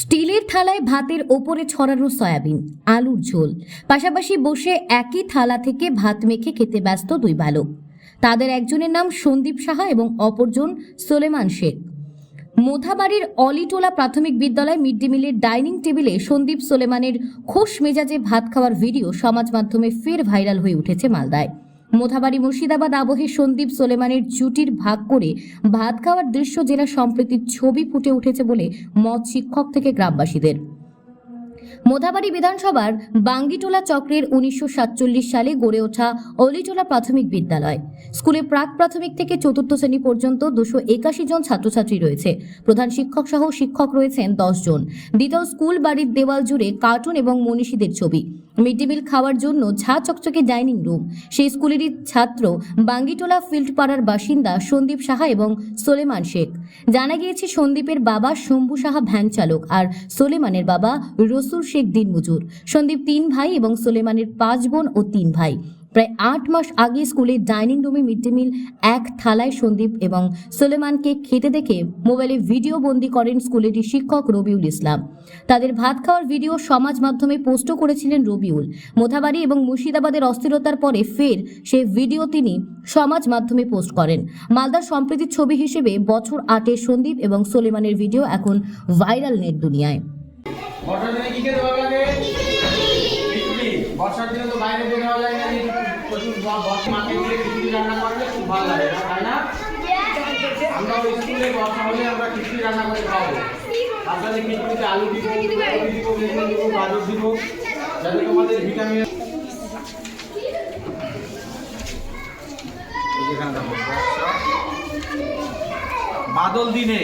স্টিলের থালায় ভাতের ওপরে ছড়ানো সয়াবিন, আলুর ঝোল। পাশাপাশি বসে একই থালা থেকে ভাত মেখে খেতে ব্যস্ত দুই বালক। তাদের একজনের নাম সন্দীপ সাহা এবং অপরজন সোলেমান শেখ। মোথাবাড়ির অলিটোলা প্রাথমিক বিদ্যালয় মিড ডে মিলের ডাইনিং টেবিলে সন্দীপ সোলেমানের খোশ মেজাজে ভাত খাওয়ার ভিডিও সমাজ মাধ্যমে ফের ভাইরাল হয়ে উঠেছে মালদায়। মোথাবাড়ি মুর্শিদাবাদ আবহে সন্দীপ সোলেমানের জুটির ভাগ করে ভাত খাওয়ার দৃশ্য জেলা সম্প্রীতির ছবি ফুটে উঠেছে বলে মত শিক্ষক থেকে গ্রামবাসীদের। মোথাবাড়ি বিধানসভার বাঙ্গিটোলা চক্রের উনিশশো সাতচল্লিশ সালে গড়ে ওঠা অলিটোলা প্রাথমিক বিদ্যালয়। স্কুলে প্রাক প্রাথমিক থেকে চতুর্থ শ্রেণি পর্যন্ত দুশো একাশি জন ছাত্রছাত্রী রয়েছে। প্রধান শিক্ষক সহ শিক্ষক রয়েছেন দশ জন। দ্বিতীয় স্কুল বাড়ির দেওয়াল জুড়ে কার্টুন এবং মনীষীদের ছবি। মিড ডে মিল খাওয়ার জন্য ঝা চকচকে ডাইনিং রুম। সেই স্কুলেরই ছাত্র বাঙ্গিটোলা ফিল্ড পাড়ার বাসিন্দা সন্দীপ সাহা এবং সোলেমান শেখ। জানা গিয়েছে সন্দীপের বাবা শম্ভু সাহা ভ্যান চালক আর সোলেমানের বাবা রসুল শেখ দিন মজুর সন্দীপ তিন ভাই এবং সোলেমানের পাঁচ বোন ও তিন ভাই। প্রায় আট মাস আগে স্কুলের ডাইনিং রুমে মিড ডে মিল, এক থালায় সন্দীপ এবং সোলেমানকে খেতে দেখে মোবাইলে ভিডিও বন্দি করেন স্কুলেরই শিক্ষক রবিউল ইসলাম। তাদের ভাত খাওয়ার ভিডিও সমাজ মাধ্যমে পোস্টও করেছিলেন রবিউল। মোথাবাড়ি এবং মুর্শিদাবাদের অস্থিরতার পরে ফের সেই ভিডিও তিনি সমাজ মাধ্যমে পোস্ট করেন। মালদার সম্প্রীতির ছবি হিসেবে বছর আটে সন্দীপ এবং সোলেমানের ভিডিও এখন ভাইরাল নেট দুনিয়ায়। বর্ষার দিনে তো বাইরে বের হওয়া যায় না যে প্রচুর ব- বর্ষা মাকে দিয়ে খিচুড়ি রান্না করলে খুব ভালো লাগে না তাই না আমরা স্কুলে বর্ষা হলে আমরা খিচুড়ি রান্না করে খাব। আপনাদের খিচুড়িতে আলু দিব কপি দিব বেগুন দিব গাজর দিব। যাতে তোমাদের ভিটামিন বাদল দিনে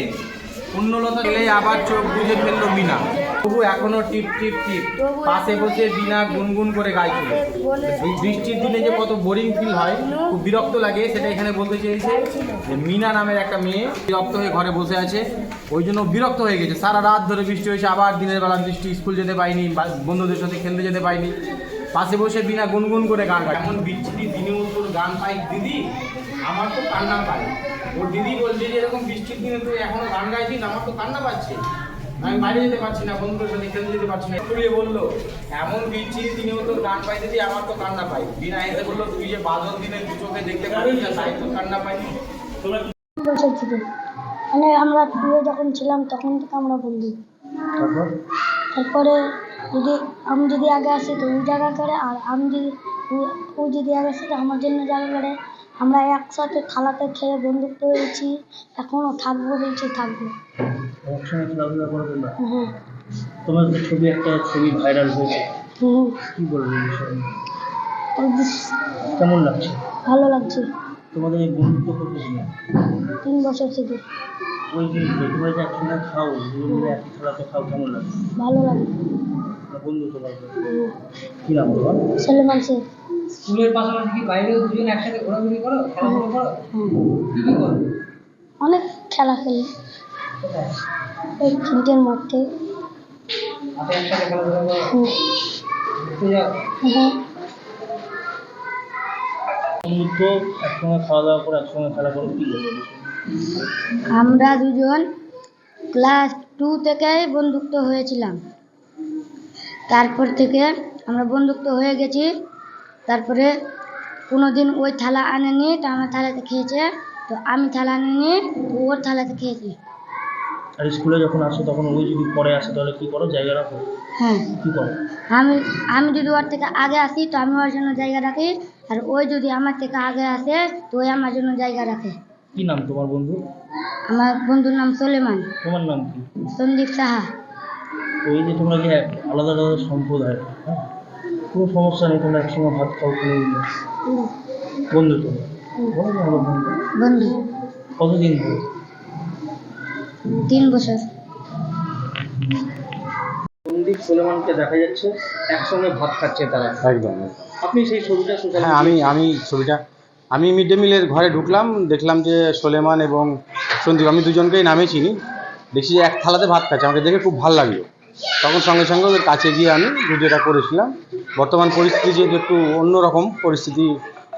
পুণ্যলতা গেলে আবার চোখ বুঝে ফেলল মিনা। তবু এখনও টিপ টিপ টিপ। পাশে বসে বিনা গুনগুন করে গাইছিল। বৃষ্টির দিনে যে কত বোরিং ফিল হয় খুব বিরক্ত লাগে সেটা এখানে বলতে চেয়েছে যে মিনা নামের একটা মেয়ে বিরক্ত হয়ে ঘরে বসে আছে। ওই জন্য বিরক্ত হয়ে গেছে। সারা রাত ধরে বৃষ্টি হয়েছে আবার দিনের বেলা বৃষ্টি স্কুল যেতে পাইনি বন্ধুদের সাথে খেলতে যেতে পাইনি। পাশে বসে বিনা গুনগুন করে গান গায়। এমন বিচ্ছিরি দিনে তোর গান পাই দিদি আমার তো কান্না পায়। ওর দিদি বলছে যে এরকম বৃষ্টির দিনে তুই এখনও গান গাইছিস? আমার তো কান্না পাচ্ছে। আমি বাইরে যেতে পারছি না বন্ধুদের সাথে খেলতে যেতে পারছি না। খুলিয়ে বলল এমন বিচ্ছিরি দিনেও তোর গান পাই দিদি আমার তো কান্না পাই। বিনা এসে বলল তুই যে বাদল দিনে দু চোখে দেখতে পারিস না তাই তো কান্না পাইনি তোমরা বছর থেকে মানে আমরা টুয়ে যখন ছিলাম তখন থেকে আমরা বন্ধু তারপরে? যদি আমি যদি আগে আসি তো ওই জায়গা করে আর আমি যদি ও- ও যদি আগে আসে তো আমার জন্য জায়গা করে। আমরা একসাথে থালাতে খেয়ে বন্ধুত্ব হয়েছি এখনও থাকব বলছি থাকব। একসঙ্গে খেলাধুলা করবে না। তোমার ছবি একটা ছবি ভাইরাল হয়েছে। হুম। কি বলব বিষয়ে? কেমন লাগছে? ভালো লাগছে। তোমাদের এই বন্ধুত্ব কত দিন তিন বছর থেকে। ওই যে তোমরা যে একসঙ্গে খাও দুজন একই খেলাতে খাও কেমন লাগে ভালো লাগে। বন্ধু তোমার কি নাম তোমার? সলমান শেখ স্কুলের পাশাপাশি কি বাইরেও দুজন একসাথে ঘোরাঘুরি করো খেলাধুলো করো? কি কি করো? অনেক খেলা খেলি। মধ্যে। এই বিষয়ে? আমরা দুজন ক্লাস টু থেকে বন্ধুত্ব হয়েছিলাম। তারপর থেকে আমরা বন্ধুত্ব হয়ে গেছি। তারপরে কোনো দিন ওই থালা আনেনি, তো আমার থালাতে খেয়েছে, তো আমি থালা আনিনি ওর থালাতে খেয়েছি। আর স্কুলে যখন আসো তখন ওই যদি পরে আসে তাহলে কি করো? জায়গা রাখো হ্যাঁ। কি করো? আমি আমি যদি ওর থেকে আগে আসি তো আমি ওর জন্য জায়গা রাখি। আর ওই যদি আমার থেকে আগে আসে তো ওই আমার জন্য জায়গা রাখে। কি নাম তোমার বন্ধু? আমার বন্ধুর নাম সোলেমান। তোমার নাম কি? সন্দীপ সাহা। ওই যে তোমরা এক আলাদা আলাদা সম্প্রদায়? হ্যাঁ? কোনো সমস্যা নেই তোমরা একসঙ্গে ভাত খাও কোনো বন্ধু তোমরা বন্ধু। কতদিন ধরে? তিন বছর। সন্দীপ সোলেমানকে দেখা যাচ্ছে একসঙ্গে ভাত খাচ্ছে তারা। একদম আপনি সেই ছবিটা সোশ্যাল হ্যাঁ আমি আমি ছবিটা আমি মিড ডে মিলের ঘরে ঢুকলাম দেখলাম যে সোলেমান এবং সন্দীপ আমি দুজনকেই নামে চিনি। দেখছি যে এক থালাতে ভাত খাচ্ছে আমাকে দেখে খুব ভালো লাগল। তখন সঙ্গে সঙ্গে ওদের কাছে গিয়ে আমি ভিডিওটা করেছিলাম। বর্তমান পরিস্থিতি যেহেতু একটু অন্যরকম পরিস্থিতি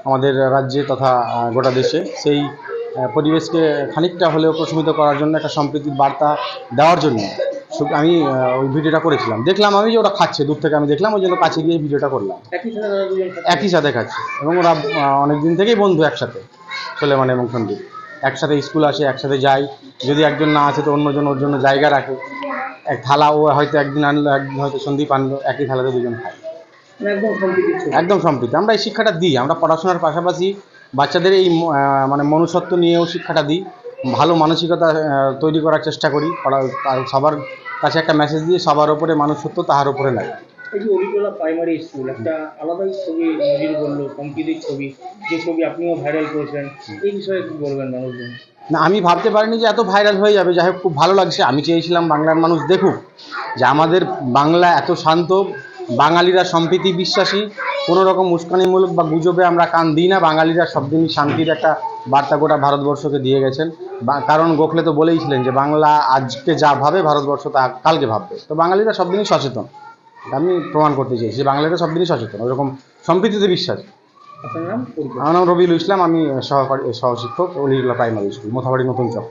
আমাদের রাজ্যে তথা গোটা দেশে সেই পরিবেশকে খানিকটা হলেও প্রশমিত করার জন্য একটা সম্প্রীতির বার্তা দেওয়ার জন্য। আমি ওই ভিডিওটা করেছিলাম। দেখলাম আমি যে ওরা খাচ্ছে দূর থেকে আমি দেখলাম ওই জন্য কাছে গিয়ে ভিডিওটা করলাম। একই সাথে খাচ্ছে? একই সাথে খাচ্ছে। এবং ওরা অনেক দিন থেকেই বন্ধু একসাথে সোলেমান এবং সন্দীপ। একসাথে স্কুল আসে একসাথে যায় যদি একজন না আছে তো অন্যজন ওর জন্য জায়গা রাখে। এক থালা ও হয়তো একদিন আনলো একদিন হয়তো সন্দীপ আনলো একই থালাতে দুজন খায়। মানে একদম সম্প্রীতি। আমরা এই শিক্ষাটা দিই আমরা পড়াশোনার পাশাপাশি বাচ্চাদের এই মানে মনুষ্যত্ব নিয়েও শিক্ষাটা দিই। ভালো মানসিকতা তৈরি করার চেষ্টা করি। সবার কাছে একটা মেসেজ দিয়ে সবার ওপরে মানুষত্ব তাহার এই যে অলিটোলা প্রাইমারি স্কুল একটা আলাদাই ছবি নজির বলল সম্প্রীতির ছবি। যে ছবি আপনিও ভাইরাল করেছেন এই বিষয়ে কি বলবেন মানুষজন? না আমি ভাবতে পারিনি যে এত ভাইরাল হয়ে যাবে। যাই হোক খুব ভালো লাগছে। আমি চেয়েছিলাম বাংলার মানুষ দেখুক যে আমাদের বাংলা এত শান্ত বাঙালিরা সম্প্রীতি বিশ্বাসী কোনো রকম উস্কানিমূলক বা গুজবে আমরা কান দিই না। বাঙালিরা সব দিনই শান্তির একটা বার্তা গোটা ভারতবর্ষকে দিয়ে গেছেন। বা- কারণ গোখলে তো বলেইছিলেন যে বাংলা আজকে যা ভাবে ভারতবর্ষ তা কালকে ভাববে। তো বাঙালিরা সব দিনই সচেতন। আমি প্রমাণ করতে চেয়েছি যে বাঙালিরা সব দিনই সচেতন ওরকম সম্প্রীতিতে বিশ্বাস। আমার নাম রবিউল ইসলাম আমি সহকারী সহশিক্ষক অলিগুলা প্রাইমারি স্কুল মোথাবাড়ি নতুন চক।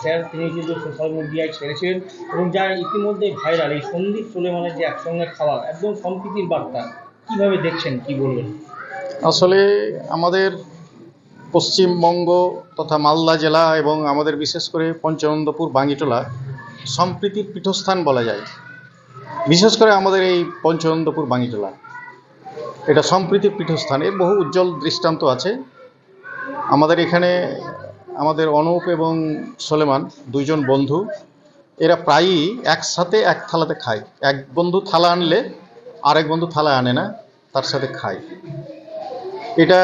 স্যার, তিনি কিন্তু সোশ্যাল মিডিয়ায় ছেড়েছেন এবং যা ইতিমধ্যে ভাইরাল এই সন্দীপ সোলেমানের যে একসঙ্গে খাওয়া, একদম সম্প্রীতির বার্তা। কীভাবে দেখছেন, কি বলবেন? আসলে আমাদের পশ্চিমবঙ্গ তথা মালদা জেলা এবং আমাদের বিশেষ করে পঞ্চানন্দপুর, বাঙ্গিটোলা সম্প্রীতির পীঠস্থান বলা যায়। বিশেষ করে আমাদের এই পঞ্চানন্দপুর, বাঙ্গিটোলা। এটা সম্প্রীতির পীঠস্থান। এর বহু উজ্জ্বল দৃষ্টান্ত আছে। আমাদের এখানে আমাদের অনুপ এবং সোলেমান দুইজন বন্ধু, এরা প্রায়ই একসাথে এক থালাতে খায়। এক বন্ধু থালা আনলে আরেক বন্ধু থালা আনে না, তার সাথে খায়। এটা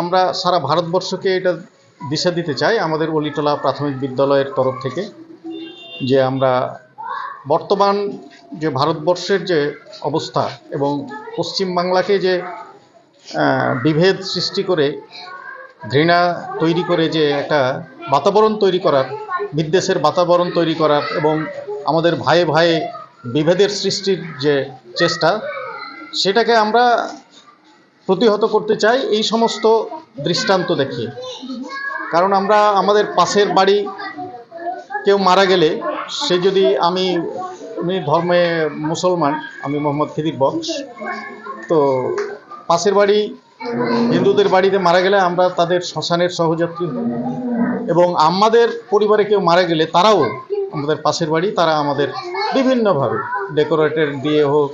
আমরা সারা ভারতবর্ষকে এটা দিশা দিতে চাই আমাদের অলিটলা প্রাথমিক বিদ্যালয়ের তরফ থেকে, যে আমরা বর্তমান যে ভারতবর্ষের যে অবস্থা এবং পশ্চিমবাংলাকে যে বিভেদ সৃষ্টি করে ঘৃণা তৈরি করে যে একটা বাতাবরণ তৈরি করার, বিদ্বেষের বাতাবরণ তৈরি করার এবং আমাদের ভাইয়ে ভাইয়ে বিভেদের সৃষ্টির যে চেষ্টা, সেটাকে আমরা প্রতিহত করতে চাই এই সমস্ত দৃষ্টান্ত দেখিয়ে কারণ আমরা আমাদের পাশের বাড়ি কেউ মারা গেলে সে যদি আমি আমি ধর্মে মুসলমান, আমি মোহাম্মদ খিদির বক্স, তো পাশের বাড়ি হিন্দুদের বাড়িতে মারা গেলে আমরা তাদের শ্মশানের সহযাত্রী এবং আমাদের পরিবারে কেউ মারা গেলে তারাও আমাদের পাশের বাড়ি, তারা আমাদের বিভিন্নভাবে ডেকোরেটেড দিয়ে হোক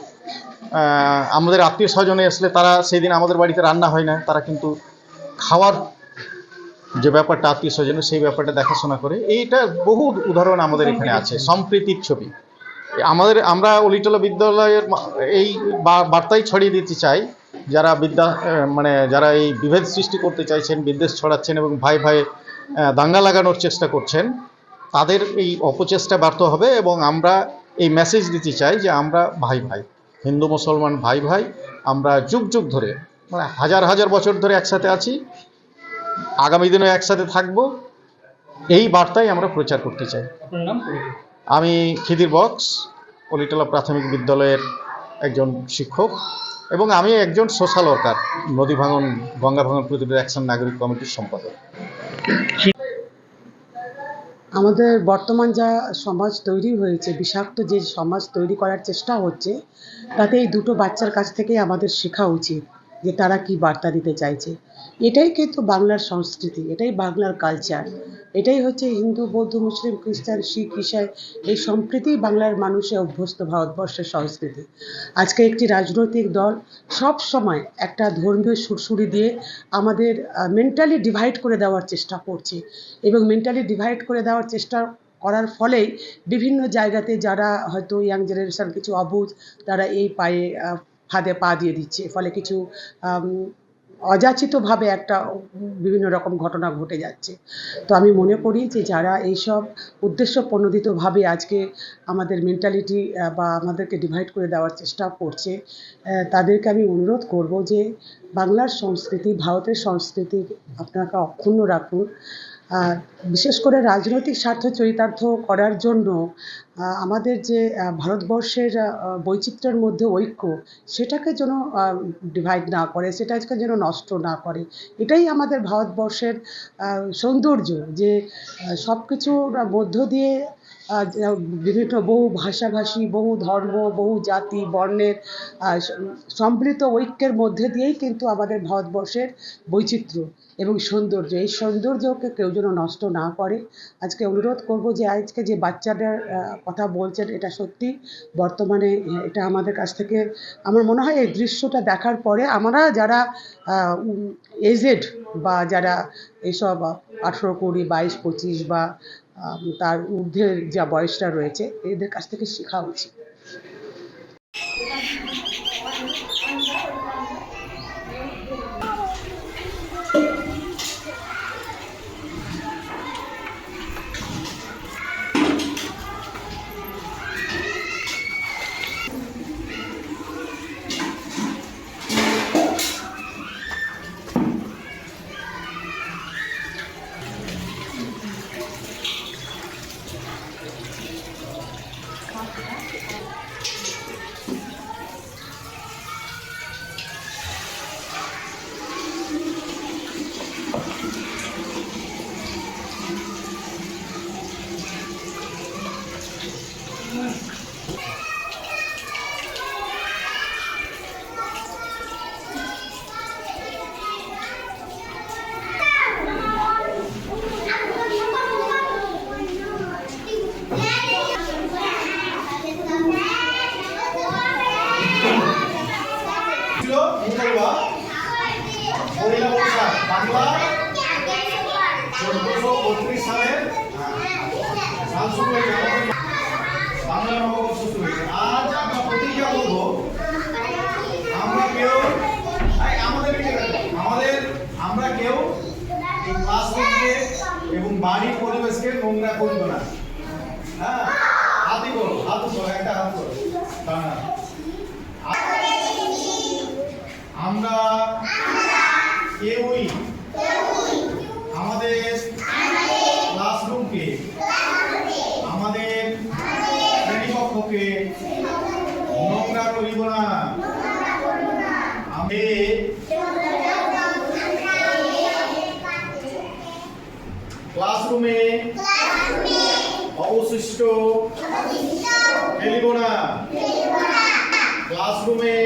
আমাদের আত্মীয় স্বজনে আসলে তারা সেই দিন আমাদের বাড়িতে রান্না হয় না, তারা কিন্তু খাওয়ার যে ব্যাপারটা আত্মীয় স্বজনের সেই ব্যাপারটা দেখাশোনা করে। এইটা বহু উদাহরণ আমাদের এখানে আছে, সম্প্রীতির ছবি। আমাদের, আমরা অলিটোলা বিদ্যালয়ের এই বার্তাই ছড়িয়ে দিতে চাই যারা বিদ্যা মানে যারা এই বিভেদ সৃষ্টি করতে চাইছেন বিদ্বেষ ছড়াচ্ছেন এবং ভাই ভাই দাঙ্গা লাগানোর চেষ্টা করছেন তাদের এই অপচেষ্টা ব্যর্থ হবে এবং আমরা এই মেসেজ দিতে চাই যে আমরা ভাই ভাই হিন্দু মুসলমান ভাই ভাই আমরা যুগ যুগ ধরে মানে হাজার হাজার বছর ধরে একসাথে আছি আগামী দিনেও একসাথে থাকব এই বার্তাই আমরা প্রচার করতে চাই। আমি খিদির বক্স পলিটলা প্রাথমিক বিদ্যালয়ের একজন শিক্ষক। এবং আমি একজন সোশ্যাল ওয়ার্কার নদী ভাঙন, গঙ্গা ভাঙন প্রতিরোধ অ্যাকশন নাগরিক কমিটির সম্পাদক। আমাদের বর্তমান যা সমাজ তৈরি হয়েছে, বিষাক্ত যে সমাজ তৈরি করার চেষ্টা হচ্ছে, তাতে এই দুটো বাচ্চার কাছ থেকেই আমাদের শেখা উচিত। যে তারা কি বার্তা দিতে চাইছে। এটাই কিন্তু বাংলার সংস্কৃতি, এটাই বাংলার কালচার এটাই হচ্ছে হিন্দু, বৌদ্ধ, মুসলিম, খ্রিস্টান, শিখ ইসাই এই সম্প্রীতি বাংলার মানুষে অভ্যস্ত ভারতবর্ষের সংস্কৃতি। আজকে একটি রাজনৈতিক দল সব সময় একটা ধর্মীয় সুরসুরি দিয়ে আমাদের মেন্টালি ডিভাইড করে দেওয়ার চেষ্টা করছে এবং মেন্টালি ডিভাইড করে দেওয়ার চেষ্টা করার ফলেই বিভিন্ন জায়গাতে যারা হয়তো ইয়াং জেনারেশন কিছু অবুঝ তারা এই পায়ে ফাঁদে পা দিয়ে দিচ্ছে। ফলে কিছু অযাচিতভাবে একটা বিভিন্ন রকম ঘটনা ঘটে যাচ্ছে। তো আমি মনে করি যে যারা এইসব উদ্দেশ্য প্রণোদিতভাবে আজকে আমাদের মেন্টালিটি বা আমাদেরকে ডিভাইড করে দেওয়ার চেষ্টা করছে তাদেরকে আমি অনুরোধ করব যে বাংলার সংস্কৃতি, ভারতের সংস্কৃতি আপনাকে অক্ষুণ্ণ রাখুন। বিশেষ করে রাজনৈতিক স্বার্থ চরিতার্থ করার জন্য আমাদের যে ভারতবর্ষের বৈচিত্র্যের মধ্যে ঐক্য, সেটাকে যেন ডিভাইড না করে, সেটাকে যেন নষ্ট না করে, এটাই আমাদের ভারতবর্ষের সৌন্দর্য যে সব কিছুর মধ্য দিয়ে বিভিন্ন বহু ভাষাভাষী, বহু ধর্ম, বহু জাতি, বর্ণের সম্মিলিত ঐক্যের মধ্যে দিয়েই কিন্তু আমাদের ভারতবর্ষের বৈচিত্র্য এবং সৌন্দর্য। এই সৌন্দর্যকে কেউ যেন নষ্ট না করে। আজকে অনুরোধ করব যে, আজকে যে বাচ্চাদের কথা বলছেন, এটা সত্যি। বর্তমানে এটা আমাদের কাছ থেকে, আমার মনে হয় এই দৃশ্যটা দেখার পরে আমরা যারা এজেড বা যারা এইসব আঠেরো কুড়ি, বাইশ, পঁচিশ বা তার ঊর্ধ্বের যা বয়সটা রয়েছে এদের কাছ থেকে শেখা উচিত পয়লা বৈশাখ বাংলা চোদ্দশো বত্রিশ সালের সাল শুরু হয়েছে আমাদের বাংলা নববর্ষ শুরু হয়েছে আজ আমরা প্রতিজ্ঞা করব আমরা কেউ এই আমাদের দিকে দেখো, আমাদের আমরা কেউ এই ক্লাসরুমকে এবং বাড়ির পরিবেশকে নোংরা করব না। হ্যাঁ? হাতি করো, হাত একটা হাত করো হাত। আমরা কেউই আমাদের ক্লাসরুমকে আমাদের শ্রেণীকক্ষকে নোংরা করিব না। আমি ক্লাসরুমে অবশিষ্ট খেলিব না ক্লাসরুমে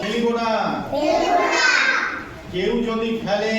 খেলিব না কেউ যদি ফেলে